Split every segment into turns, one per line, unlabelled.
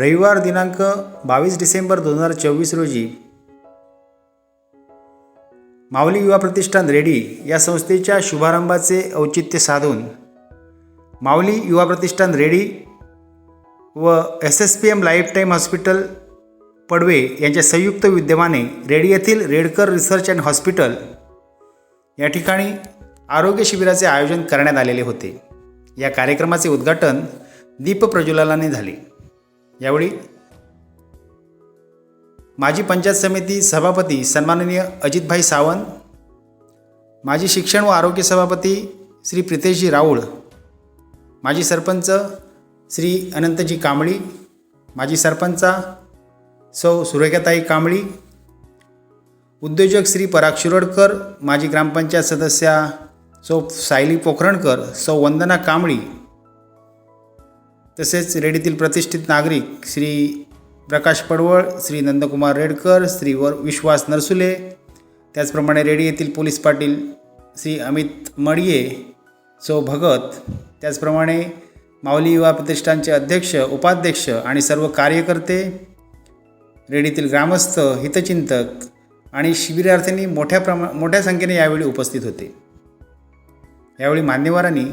रविवार दिनांक बावीस डिसेंबर दोन हजार चोवीस रोजी माऊली युवा प्रतिष्ठान रेडी या संस्थेच्या शुभारंभाचे औचित्य साधून माऊली युवा प्रतिष्ठान रेडी व S S P M lifetime hospital Padve यांच्या संयुक्त विद्यमाने रेडी येथील रेडकर रिसर्च अँड हॉस्पिटल या ठिकाणी आरोग्य शिबिराचे आयोजन करण्यात आलेले होते. या कार्यक्रमाचे उद्घाटन दीप प्रज्वलनाने झाले. यावेळी माजी पंचायत समिती सभापती सन्माननीय अजितभाई सावंत माजी शिक्षण व आरोग्य सभापती श्री प्रितेशजी राऊळ माजी सरपंच श्री अनंतजी कांबळी माजी सरपंचा सौ सुरेखाताई कांबळी उद्योजक श्री पराग शिरोडकर माजी ग्रामपंचायत सदस्या सौ सायली पोखरणकर सौ वंदना कांबळी तसेच रेडीतील प्रतिष्ठित नागरिक श्री प्रकाश पडवळ श्री नंदकुमार रेडकर श्री वर विश्वास नरसुले त्याचप्रमाणे रेडी येथील पोलीस पाटील श्री अमित मडिये सौ भगत त्याचप्रमाणे माऊली युवा प्रतिष्ठानचे अध्यक्ष उपाध्यक्ष आणि सर्व कार्यकर्ते रेडीतील ग्रामस्थ हितचिंतक आणि शिबिरार्थींनी मोठ्या प्रमा मोठ्या संख्येने यावेळी उपस्थित होते. यावेळी मान्यवरांनी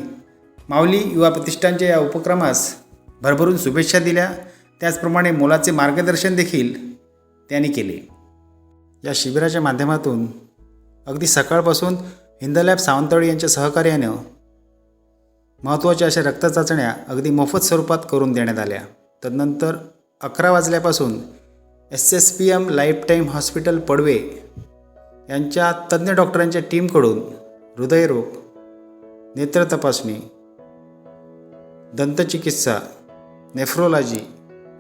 माऊली युवा प्रतिष्ठानच्या या उपक्रमास भरभरून शुभेच्छा दिल्या. त्याचप्रमाणे मोलाचे मार्गदर्शन देखील त्यांनी केले. या शिबिराच्या माध्यमातून अगदी सकाळपासून हिंदलॅब सावंतवाडी यांच्या सहकार्यानं महत्त्वाच्या अशा रक्तचाचण्या अगदी मोफत स्वरूपात करून देण्यात आल्या. तदनंतर अकरा वाजल्यापासून S S P M lifetime hospital Padwe यांच्या तज्ज्ञ डॉक्टरांच्या टीमकडून हृदयरोग नेत्र तपासणी दंतचिकित्सा नेफ्रोलॉजी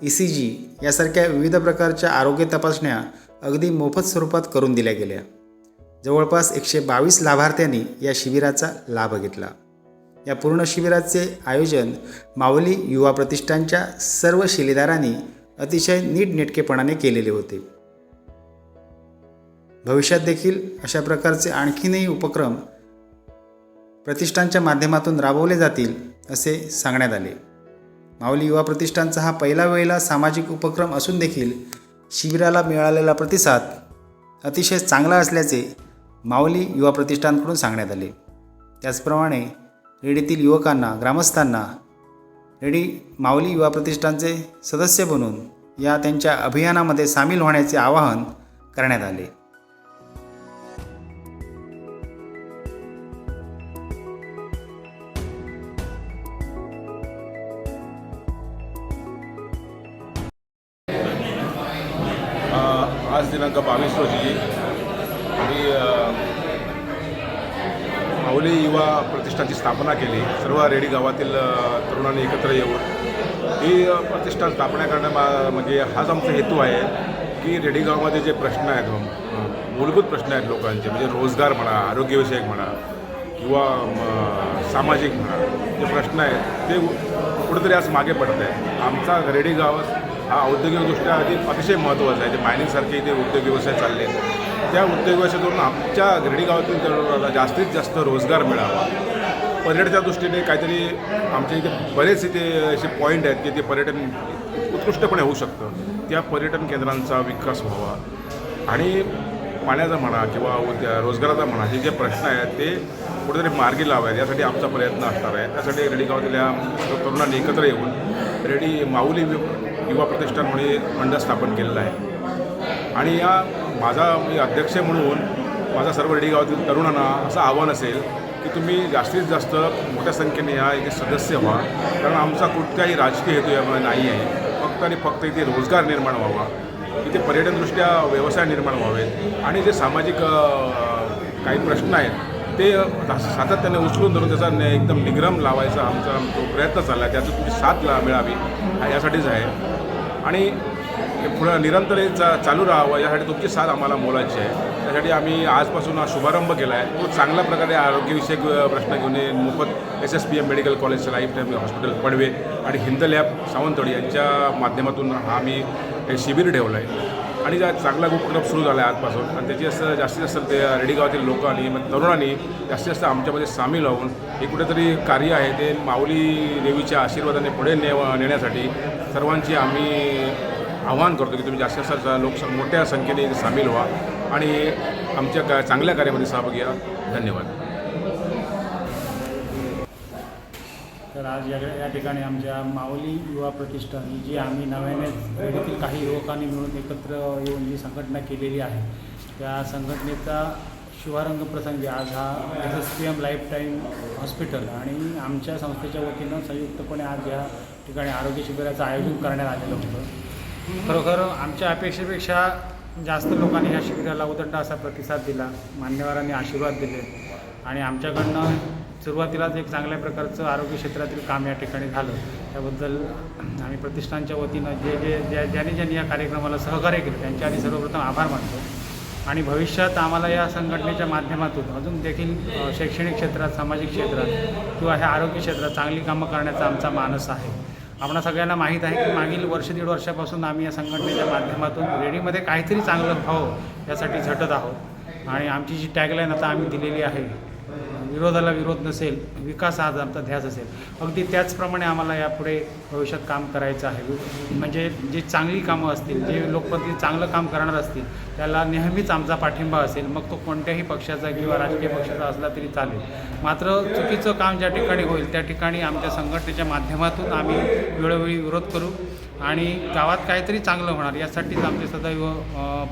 ई सी जी यासारख्या विविध प्रकारच्या आरोग्य तपासण्या अगदी मोफत स्वरूपात करून दिल्या गेल्या. जवळपास एकशे बावीस लाभार्थ्यांनी या शिबिराचा लाभ घेतला. या पूर्ण शिबिराचे आयोजन माऊली युवा प्रतिष्ठानच्या सर्व शिलेदारांनी अतिशय नीटनेटकेपणाने केलेले होते. भविष्यात देखील अशा प्रकारचे आणखीनही उपक्रम प्रतिष्ठानच्या माध्यमातून राबवले जातील असे सांगण्यात आले. माऊली युवा प्रतिष्ठानचा हा पहिला वेळेला सामाजिक उपक्रम असून देखील शिबिराला मिळालेला प्रतिसाद अतिशय चांगला असल्याचे माऊली युवा प्रतिष्ठानकडून सांगण्यात आले. त्याचप्रमाणे रेडीतील युवकांना ग्रामस्थांना रेडी माऊली युवा प्रतिष्ठानचे सदस्य बनून या त्यांच्या अभियानामध्ये सामील होण्याचे आवाहन करण्यात आले.
आज दिनांक बावीस रोजी मी माऊली युवा प्रतिष्ठानची स्थापना केली. सर्व रेडी गावातील तरुणांनी एकत्र येऊन ही प्रतिष्ठान स्थापना करणं मा- म्हणजे हाच आमचा हेतू आहे की रेडीगावमध्ये जे प्रश्न आहेत मूलभूत प्रश्न आहेत लोकांचे म्हणजे रोजगार म्हणा आरोग्यविषयक म्हणा किंवा सामाजिक म्हणा जे प्रश्न आहेत ते कुठेतरी आज मागे पडत आहे आमचा रेडी गाव हा औद्योगिकदृष्ट्या अधिक अतिशय महत्त्वाचा आहे. जे मायनिंगसारखे इथे उद्योग व्यवसाय चालले आहेत त्या उद्योग व्यवसायातून आमच्या घरडी गावातील तरुणाला जास्तीत जास्त रोजगार मिळावा. पर्यटनाच्या दृष्टीने काहीतरी आमच्या इथे बरेच इथे असे पॉईंट आहेत की ते पर्यटन उत्कृष्टपणे होऊ शकतं. त्या पर्यटन केंद्रांचा विकास व्हावा. आणि पाण्याचा म्हणा किंवा उद्या रोजगाराचा म्हणा हे जे प्रश्न आहेत ते कुठेतरी मार्गी लावायत. यासाठी आमचा प्रयत्न असणार आहे. त्यासाठी रेडी गावातल्या तरुणांनी एकत्र येऊन रेडी माऊली युवा प्रतिष्ठान म्हणून मंडळ स्थापन केलेलं आहे. आणि या माझा मी अध्यक्ष म्हणून माझा सर्व रेडी गावातील तरुणांना असं आव्हान असेल की तुम्ही जास्तीत जास्त मोठ्या संख्येने या इथे सदस्य व्हा. कारण आमचा कुठल्याही राजकीय हेतू यामुळे नाही आहे. फक्त आणि फक्त इथे रोजगार निर्माण व्हावा. इथे पर्यटनदृष्ट्या व्यवसाय निर्माण व्हावेत. आणि जे सामाजिक काही प्रश्न आहेत ते सातत्याने उचलून धरून त्याचा एकदम निग्रम लावायचा आमचा तो प्रयत्न चालला आहे. त्याची तुमची साथ ला मिळावी यासाठीच आहे. आणि पुढं निरंतर चा चालू राहावं यासाठी तुमची साथ आम्हाला मोलाची आहे. त्यासाठी आम्ही आजपासून हा शुभारंभ केला आहे तो चांगल्या प्रकारे आरोग्यविषयक प्रश्न घेऊन मोफत S S P M medical college lifetime hospital Padve आणि हिंद लॅब सावंतवाडी यांच्या माध्यमातून हा आम्ही शिबिर ठेवलं आहे आणि ज्या चांगला उपक्रम सुरू झाला आहे आजपासून आणि त्याची असं जास्तीत जास्त ते रेडीगावातील लोकांनी मग तरुणांनी जास्तीत जास्त आमच्यामध्ये सामील होऊन हे कुठेतरी कार्य आहे ते माऊली देवीच्या आशीर्वादाने पुढे ने नेण्यासाठी सर्वांची आम्ही आवाहन करतो की तुम्ही जास्तीत जास्त लोक मोठ्या संख्येने सामील व्हा आणि आमच्या का चांगल्या कार्यामध्ये सहभागी घ्या धन्यवाद.
तर आज या या ठिकाणी आमच्या माऊली युवा प्रतिष्ठान ही जी आम्ही नव्याने रेडीतील काही युवकांनी मिळून एकत्र येऊन जी संघटना केलेली आहे त्या संघटनेचा शुभारंभ प्रसंगी आज हा S S P M lifetime hospital आणि आमच्या संस्थेच्या वतीनं संयुक्तपणे आज या ठिकाणी आरोग्य शिबिराचं आयोजन करण्यात आलेलं होतं. खरोखर आमच्या अपेक्षेपेक्षा जास्त लोकांनी ह्या शिबिराला उदंड असा प्रतिसाद दिला मान्यवरांनी आशीर्वाद दिले आणि आमच्याकडनं सुरुवातीलाच एक चांगल्या प्रकारचं आरोग्य क्षेत्रातील काम या ठिकाणी झालं. त्याबद्दल आम्ही प्रतिष्ठानच्या वतीनं जे जे ज्या ज्यांनी ज्यांनी या कार्यक्रमाला सहकार्य केलं त्यांचे आधी सर्वप्रथम आभार मानतो. आणि भविष्यात आम्हाला या संघटनेच्या माध्यमातून अजून देखील शैक्षणिक क्षेत्रात सामाजिक क्षेत्रात किंवा ह्या आरोग्य क्षेत्रात चांगली कामं करण्याचा आमचा मानस आहे. आपणा सगळ्यांना माहीत आहे की मागील वर्ष दीड वर्षापासून आम्ही या संघटनेच्या माध्यमातून रेडीमध्ये काहीतरी चांगलं व्हावं यासाठी झटत आहोत. आणि आमची जी टॅगलाईन आता आम्ही दिलेली आहे विरोधाला विरोध नसेल विकास हा आमचा ध्यास असेल. अगदी त्याचप्रमाणे आम्हाला यापुढे भविष्यात काम करायचं आहे. म्हणजे जी चांगली कामं असतील जे लोकप्रतिनिधी चांगलं काम करणार असतील त्याला नेहमीच आमचा पाठिंबा असेल. मग तो कोणत्याही पक्षाचा किंवा राजकीय पक्षाचा असला तरी चालेल. मात्र चुकीचं काम ज्या ठिकाणी होईल त्या ठिकाणी आमच्या संघटनेच्या माध्यमातून आम्ही वेळोवेळी विरोध करू. आणि गावात काहीतरी चांगलं होणार यासाठीच आमचे सदैव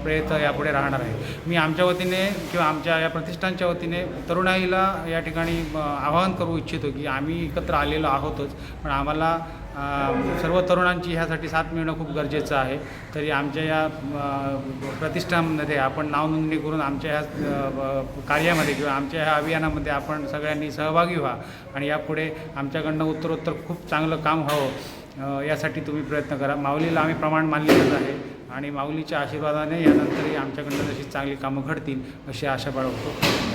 प्रयत्न यापुढे राहणार आहे. मी आमच्या वतीने किंवा आमच्या या प्रतिष्ठानच्या वतीने तरुणाईला या ठिकाणी आवाहन करू इच्छितो की आम्ही एकत्र आलेलो आहोतच पण आम्हाला सर्व तरुणांची ह्यासाठी साथ मिळणं खूप गरजेचं आहे. तरी आमच्या या प्रतिष्ठानमध्ये आपण नावनोंदणी करून आमच्या ह्या कार्यामध्ये किंवा आमच्या ह्या अभियानामध्ये आपण सगळ्यांनी सहभागी व्हा आणि यापुढे आमच्याकडनं उत्तरोत्तर खूप चांगलं काम व्हावं. यासाठी तुम्ही प्रयत्न करा. माऊलीला आम्ही प्रमाण मानलेलंच आहे आणि माऊलीच्या आशीर्वादाने यानंतरही आमच्याकडनं जशी चांगली कामं घडतील अशी आशा बाळगतो. धन्यवाद